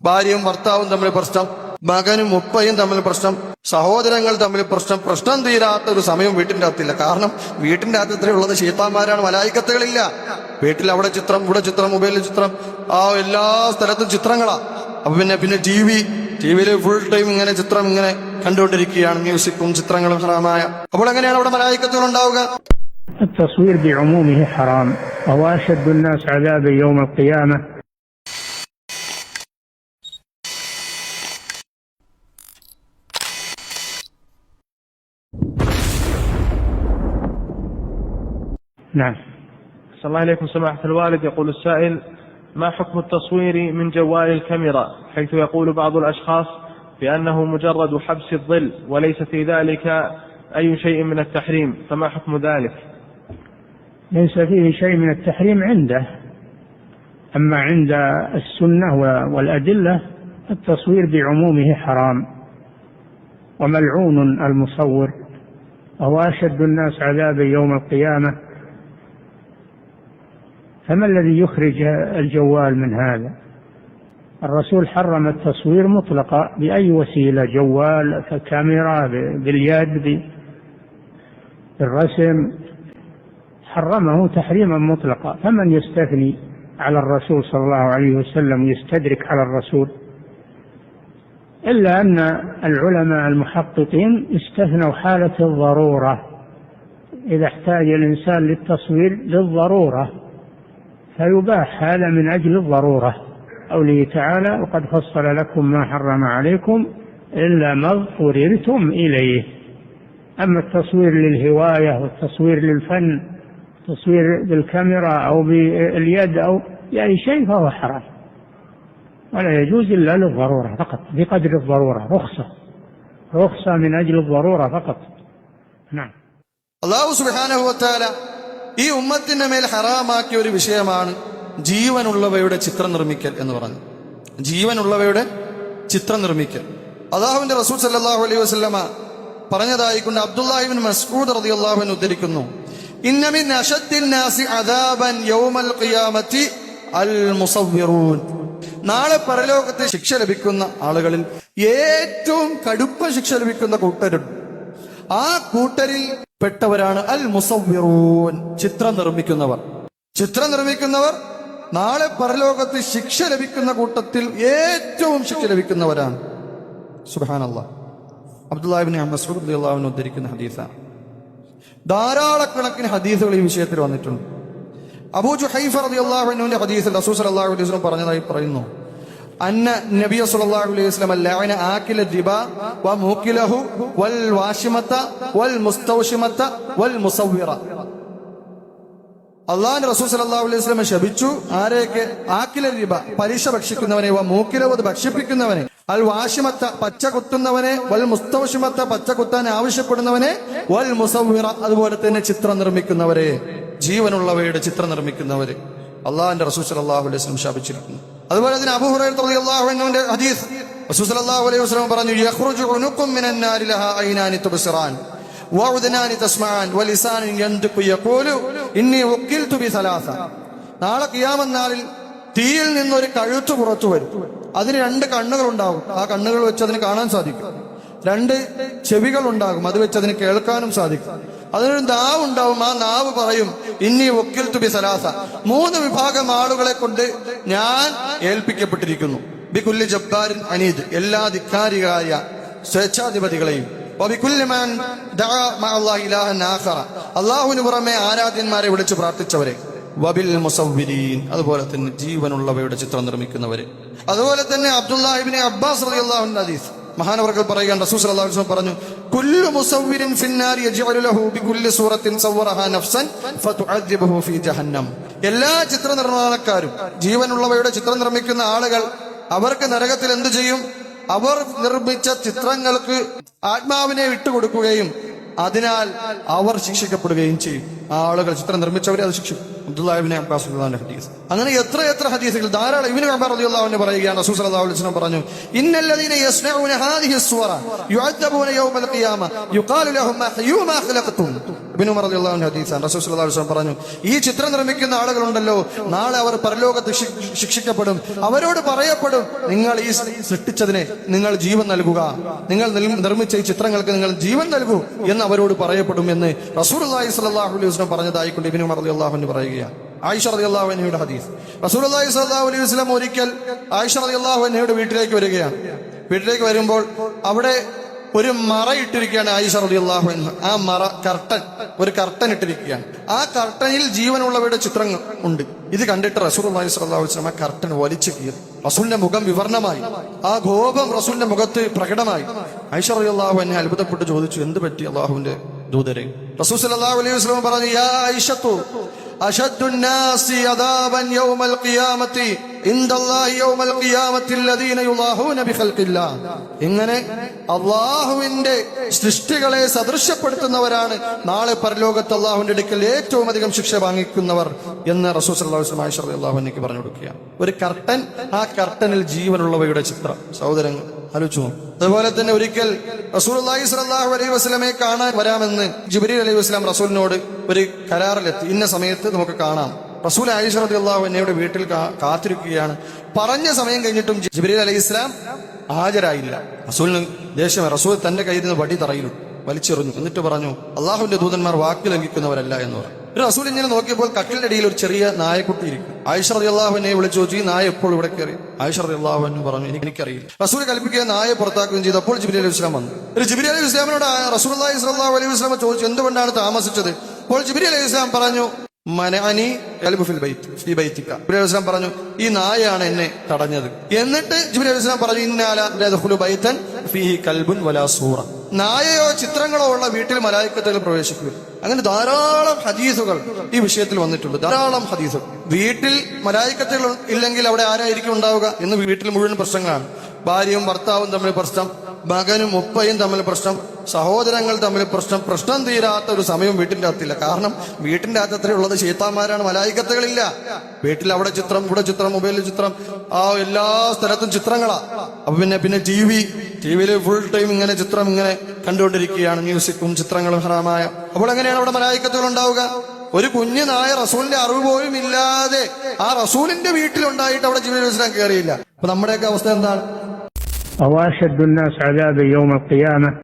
ഭാര്യയും ഭർത്താവും തമ്മിൽ പ്രശ്നം മകനും ഉപ്പയും തമ്മിൽ പ്രശ്നം സഹോദരങ്ങൾ തമ്മിൽ പ്രശ്നം പ്രശ്നം തീരാത്ത ഒരു സമയം വീട്ടിന്റെ അകത്തില്ല കാരണം വീട്ടിന്റെ അകത്ത് ഉള്ളത് ശീത്താന്മാരാണ് മലായിക്കത്തുകളില്ല വീട്ടിൽ അവിടെ ചിത്രം ഇവിടെ ചിത്രം മൊബൈലിൽ ചിത്രം ആ എല്ലാ സ്ഥലത്തും ചിത്രങ്ങളാ അപ്പൊ പിന്നെ പിന്നെ ടി വി ടി വിയിൽ ഫുൾ ടൈം ഇങ്ങനെ ചിത്രം ഇങ്ങനെ കണ്ടുകൊണ്ടിരിക്കുകയാണ് മ്യൂസിക്കും ചിത്രങ്ങളും ഹറാമായ അപ്പോൾ എങ്ങനെയാണ് അവിടെ മലായിക്കത്തുകൾ ഉണ്ടാവുക التصوير بعمومه حرام وهو أشد الناس عذابا يوم القيامة نعم. صلى الله عليكم سماحة الوالد. يقول السائل ما حكم التصوير من جوال الكاميرا؟ حيث يقول بعض الأشخاص بأنه مجرد حبس الظل وليس في ذلك أي شيء من التحريم فما حكم ذلك؟ ليس فيه شيء من التحريم عنده. أما عند السنة والأدلة التصوير بعمومه حرام وملعون المصور وهو أشد الناس عذابا يوم القيامة. فما الذي يخرج الجوال من هذا؟ الرسول حرم التصوير مطلقا بأي وسيلة؟ جوال كاميرا باليد بالرسم. حرمه تحريما مطلقا. فمن يستثني على الرسول صلى الله عليه وسلم يستدرك على الرسول؟ إلا أن العلماء المحققين استثنوا حالة الضرورة. إذا احتاج الإنسان للتصوير للضرورة. فيباح هذا من أجل الضرورة. قوله تعالى وقد فصل لكم ما حرم عليكم إلا ما اضطررتم إليه. أما التصوير للهواية والتصوير للفن تصوير بالكاميرا أو باليد أو يعني شيء فهو حرام. ولا يجوز إلا للضرورة فقط بقدر الضرورة رخصة. رخصة من أجل الضرورة فقط. نعم. الله سبحانه وتعالى ഈ ഉമ്മത്തിന്റെ മേൽ ഹറാമാക്കിയ ഒരു വിഷയമാണ് ജീവനുള്ളവയുടെ ചിത്രം നിർമ്മിക്കൽ എന്ന് പറഞ്ഞു. ജീവനുള്ളവയുടെ ചിത്രം നിർമ്മിക്കൽ. അള്ളാഹുവിന്റെ റസൂൽ സല്ലാഹു അലൈഹി വസ്ലമ പറഞ്ഞതായിക്കൊണ്ട് അബ്ദുല്ലാഹിബിൻ മസ്കൂദ് റതി റളിയല്ലാഹു ഉദ്ധരിക്കുന്നു. നാളെ പരലോകത്തെ ശിക്ഷ ലഭിക്കുന്ന ആളുകളിൽ ഏറ്റവും കടുപ്പ ശിക്ഷ ലഭിക്കുന്ന കൂട്ടരുണ്ട്. ആ കൂട്ടരിൽ പെട്ടവരാണ് അൽ മുസവ്വിറൂൻ ചിത്രം നിർമ്മിക്കുന്നവർ. ചിത്രം നിർമ്മിക്കുന്നവർ നാളെ പരലോകത്ത് ശിക്ഷ ലഭിക്കുന്ന കൂട്ടത്തിൽ ഏറ്റവും ശിക്ഷ ലഭിക്കുന്നവരാണ്. സുബാനല്ല അബ്ദുല്ലാഹിബിൻ മസൂദ് അള്ളാഹുവിന് ഉദ്ധരിക്കുന്ന ഹദീസാണ്. ധാരാളക്കണക്കിന് ഹദീസുകൾ ഈ വിഷയത്തിൽ വന്നിട്ടുണ്ട്. അബൂ ജുഹൈഫ റളിയല്ലാഹു അൻഹുവിന്റെ ഹദീസിൽ റസൂൽ അള്ളാഹു അലൈഹി പറഞ്ഞതായി പറയുന്നു. അന്ന നബിയ സല്ലല്ലാഹു അലൈഹി വസല്ലം ലഅന ആകില ദിബ വ മൂക്കിലഹു വൽ വാഷിമത വൽ മുസ്തൗഷിമത വൽ മുസവ്വിറ. അള്ളാഹിന്റെ റസൂൽ സല്ലല്ലാഹു അലൈഹി വസല്ലം ശപിച്ചു. ആരെയൊക്കെ? ആക്കില ദിബ. പലിശ ഭക്ഷിക്കുന്നവനെ വ മൂക്കിലവ് ഭക്ഷിപ്പിക്കുന്നവനെ അൽ വാശിമത്ത പച്ച കുത്തുന്നവനെ വൽ മുസ്തൗഷിമത്ത പച്ച കുത്താൻ ആവശ്യപ്പെടുന്നവനെ വൽ മുസവ്വിറ അതുപോലെ തന്നെ ചിത്രം നിർമ്മിക്കുന്നവരെ ജീവനുള്ളവയുടെ ചിത്രം നിർമ്മിക്കുന്നവരെ. അള്ളാഹിന്റെ റസൂൽ സല്ലല്ലാഹു അലൈഹി വസല്ലം ശപിച്ചിരിക്കുന്നു. അതുപോലെ തന്നെ അബുഹുറൈ അള്ളാഹുവിന്റെ ഹദീസ് അലൈഹി വസല്ലം പറഞ്ഞു യഖ്റുജു ഉനുക്കും മിനൻ ഐനാനി യഖൂലു ഇന്നി നാളെ തീയിൽ നിന്നൊരു കഴുത്ത് പുറത്തു വരും. അതിന് രണ്ട് കണ്ണുകൾ ഉണ്ടാകും ആ കണ്ണുകൾ വെച്ച് അതിന് കാണാൻ സാധിക്കും. രണ്ട് ചെവികൾ ഉണ്ടാകും. അത് വെച്ച് അതിന് കേൾക്കാനും സാധിക്കും. അതിനൊരു നാവ് ഉണ്ടാവും ആ നാവ് പറയും ഇന്നി ഒക്കിൽ തുബി സലാസ. മൂന്ന് വിഭാഗം ആളുകളെ കൊണ്ട് ഞാൻ ഏൽപ്പിക്കപ്പെട്ടിരിക്കുന്നു. ബികുല്ലി ജബ്ബാരിൻ അനീദ് എല്ലാ ധിക്കാരികളായ സ്വേച്ഛാധിപതികളെയും. അള്ളാഹുവിന് പുറമെ ആരാധ്യന്മാരെ വിളിച്ച് പ്രാർത്ഥിച്ചവരെ. വബിൽ മുസവ്വിരീൻ അതുപോലെ തന്നെ ജീവനുള്ളവയുടെ ചിത്രം നിർമ്മിക്കുന്നവര്. അതുപോലെ തന്നെ അബ്ദുല്ലാഹിബിനെ അബ്ബാസ് അൻഹു ഹദീസ്. മഹാനവർകൾ പറയുകയാണ് അലൈഹി വസല്ലം പറഞ്ഞു കുല്ലു മുസവ്വിരിൻ ഫിന്നാരി യജ്അലു ലഹു ബികുല്ലി സൂറത്തിൻ സവ്വറഹാ നഫ്സൻ ഫീ ജഹന്നം എല്ലാ ചിത്ര നിർമ്മാണക്കാരും ജീവനുള്ളവയുടെ ചിത്രം നിർമ്മിക്കുന്ന ആളുകൾ അവർക്ക് നരകത്തിൽ എന്തു ചെയ്യും? അവർ നിർമ്മിച്ച ചിത്രങ്ങൾക്ക് ആത്മാവിനെ വിട്ടുകൊടുക്കുകയും അതിനാൽ അവർ ശിക്ഷിക്കപ്പെടുകയും ചെയ്യും. ആ ആളുകൾ ചിത്രം നിർമ്മിച്ചവരെ അത് ശിക്ഷിക്കും. അബ്ദുല്ലാഹിബിനെ അബ്ബാസ് ഹദീസ്. അങ്ങനെ എത്ര എത്ര ഹദീസുകൾ ധാരാളം. ഇവന് അബ്ബാർ അലി അള്ളാഹുവിനെ പറയുകയാണ് റസൂൽ സല്ലല്ലാഹു അലൈഹി വസല്ലം പറഞ്ഞു ഇന്നല്ലദീന യസ്നഊന യുഅദ്ദബൂന ലഹും ഇബ്നു ഉമർ റസൂൽ സല്ലല്ലാഹു അലൈഹി വസല്ലം പറഞ്ഞു ഈ ചിത്രം നിർമ്മിക്കുന്ന ആളുകളുണ്ടല്ലോ നാളെ അവർ പരലോകത്ത് ശിക്ഷിക്കപ്പെടും. അവരോട് പറയപ്പെടും നിങ്ങൾ ഈ സൃഷ്ടിച്ചതിനെ നിങ്ങൾ ജീവൻ നൽകുക. നിങ്ങൾ നിർമ്മിച്ച ഈ ചിത്രങ്ങൾക്ക് നിങ്ങൾ ജീവൻ നൽകൂ എന്ന് അവരോട് പറയപ്പെടും എന്ന് റസൂർ സല്ലല്ലാഹു വസല്ലം പറഞ്ഞതായിക്കൊണ്ട് ഇബ്നു ഉമർ റളിയല്ലാഹു അൻഹു പറയുകയാണ്. ആയിഷ റളിയല്ലാഹു അൻഹയുടെ ഹദീസ്. റസൂൽ അള്ളാഹി സ്വല്ലല്ലാഹു അലൈഹി വസ്ലം ഒരിക്കൽ ആയിഷ റളിയല്ലാഹു അൻഹയുടെ വീട്ടിലേക്ക് വരികയാണ്. വീട്ടിലേക്ക് വരുമ്പോൾ അവിടെ ഒരു മറ ഇട്ടിരിക്കുകയാണ് ആയിഷ റളിയല്ലാഹു അള്ളാഹു ആ മറ കർട്ടൻ ഒരു കർട്ടൻ ഇട്ടിരിക്കുകയാണ്. ആ കർട്ടനിൽ ജീവനുള്ളവരുടെ ചിത്രങ്ങൾ ഉണ്ട്. ഇത് കണ്ടിട്ട് റസൂൽ അള്ളാഹി സ്വല്ലല്ലാഹു വസ്ലം ആ കർട്ടൻ വലിച്ചു കീറി. റസൂലിന്റെ മുഖം വിവരണമായി ആ ഗോപം റസൂലിന്റെ മുഖത്ത് പ്രകടമായി. ആയിഷ റളിയല്ലാഹു അൻഹ അത്ഭുതപ്പെട്ട് ചോദിച്ചു എന്ത് പറ്റി അള്ളാഹുവിന്റെ دودري رسول صلى الله عليه وسلم برد يا عائشة أشد الناس عذابا يوم القيامة ഇങ്ങനെ അള്ളാഹുവിന്റെ സൃഷ്ടികളെ സദൃശ്യപ്പെടുത്തുന്നവരാണ് നാളെ പരലോകത്ത് അള്ളാഹുവിന്റെ അടുക്കൽ ഏറ്റവും അധികം ശിക്ഷ വാങ്ങിക്കുന്നവർ എന്ന് റസൂസ് അള്ളാഹുവിനേക്ക് പറഞ്ഞു കൊടുക്കുക. ഒരു കർട്ടൻ ആ കർട്ടനിൽ ജീവനുള്ളവയുടെ ചിത്രം. സഹോദരങ്ങൾ ആലോചിച്ചു അതുപോലെ തന്നെ ഒരിക്കൽ റസൂൽ അള്ളാഹി അലൈഹി വസ്ലമെ കാണാൻ വരാമെന്ന് ജിബിരി അലൈഹി വസ്ലാം റസൂലിനോട് ഒരു കരാറിലെത്തി. ഇന്ന സമയത്ത് നമുക്ക് കാണാം. റസൂൽ ആയിഷ അള്ളാഹു എന്നയുടെ വീട്ടിൽ കാത്തിരിക്കുകയാണ്. പറഞ്ഞ സമയം കഴിഞ്ഞിട്ടും ജിബ്രീൽ അലൈഹി ഇസ്ലാം ഹാജരായില്ല. റസൂലിന് ദേഷ്യം റസൂൽ തന്റെ കയ്യിൽ നിന്ന് വടി തറയിലും വലിച്ചെറിഞ്ഞു. എന്നിട്ട് പറഞ്ഞു അള്ളാഹുവിന്റെ ദൂതന്മാർ വാക്ക് ലംഘിക്കുന്നവരല്ല എന്ന് പറഞ്ഞു. ഒരു റസൂൽ ഇങ്ങനെ നോക്കിയപ്പോൾ കട്ടിലിന്റെ അടിയിൽ ഒരു ചെറിയ നായക്കുട്ടി ഇരിക്കും ആയിഷ അള്ളാഹുവിനെ വിളിച്ചു ചോദിച്ചു ഈ നായ എപ്പോൾ ഇവിടെ കയറി? ആയിഷ അള്ളാഹുവിന് പറഞ്ഞു എനിക്ക് എനിക്കറിയില്ല. റസൂൽ കൽപ്പിക്കുക നായ പുറത്താക്കുകയും ചെയ്തു. അപ്പോൾ ജിബ്രീൽ അലൈഹി ഇസ്ലാം വന്നു. ഒരു ജിബ്രീൽ അലൈഹി ഇസ്ലാമിനോട് റസൂൽ സ്വല്ലല്ലാഹു അലൈഹി വസല്ലം ചോദിച്ചു എന്തുകൊണ്ടാണ് താമസിച്ചത്? അപ്പോൾ ജിബ്രീൽ അലൈഹി ഇസ്ലാം പറഞ്ഞു മനഅനി ഫിൽ ബൈത്ത് ഫി ബൈത്തിക ജിബ്രീൽ അലൈഹി പറഞ്ഞു ഈ നായയാണ് എന്നെ തടഞ്ഞത്. എന്നിട്ട് ജുബിലി അലൈഹി ഇസ്ലാം പറഞ്ഞു ഇന്നാലു ബൈത്തൻ കൽബുൻ വലാ സൂറ നായയോ ചിത്രങ്ങളോ ഉള്ള വീട്ടിൽ മലായിക്കത്തുകൾ പ്രവേശിക്കുക അങ്ങനെ ധാരാളം ഹദീസുകൾ ഈ വിഷയത്തിൽ വന്നിട്ടുണ്ട്. ധാരാളം ഹദീസുകൾ. വീട്ടിൽ മലായിക്കത്തുകൾ ഇല്ലെങ്കിൽ അവിടെ ആരായിരിക്കും ഉണ്ടാവുക എന്ന് വീട്ടിൽ മുഴുവൻ പ്രശ്നങ്ങളാണ്. ഭാര്യയും ഭർത്താവും തമ്മിൽ പ്രശ്നം. മകനും ഉപ്പയും തമ്മിൽ പ്രശ്നം സഹോദരങ്ങൾ തമ്മിൽ പ്രശ്നം പ്രശ്നം തീരാത്ത ഒരു സമയം വീട്ടിന്റെ അകത്തില്ല. കാരണം വീട്ടിന്റെ അകത്ത് അത്രയുള്ളത് ശീത്താന്മാരാണ് മലായിക്കത്തുകളില്ല. വീട്ടിൽ അവിടെ ചിത്രം ഇവിടെ ചിത്രം മൊബൈലിൽ ചിത്രം ആ എല്ലാ സ്ഥലത്തും ചിത്രങ്ങളാ. അപ്പൊ പിന്നെ പിന്നെ ടി വി ടി വിയിൽ ഫുൾ ടൈം ഇങ്ങനെ ചിത്രം ഇങ്ങനെ കണ്ടുകൊണ്ടിരിക്കുകയാണ്. മ്യൂസിക്കും ചിത്രങ്ങളും ഹറാമായ. അപ്പോൾ എങ്ങനെയാണ് അവിടെ മലായിക്കത്തുകൾ ഉണ്ടാവുക? ഒരു കുഞ്ഞു നായ റസൂലിന്റെ അറിവ് പോലും ഇല്ലാതെ ആ റസൂലിന്റെ വീട്ടിലുണ്ടായിട്ട് അവിടെ ജീവിതം കയറിയില്ല. അപ്പൊ നമ്മുടെയൊക്കെ അവസ്ഥ എന്താണ്? أو أشد الناس عذابا يوم القيامة.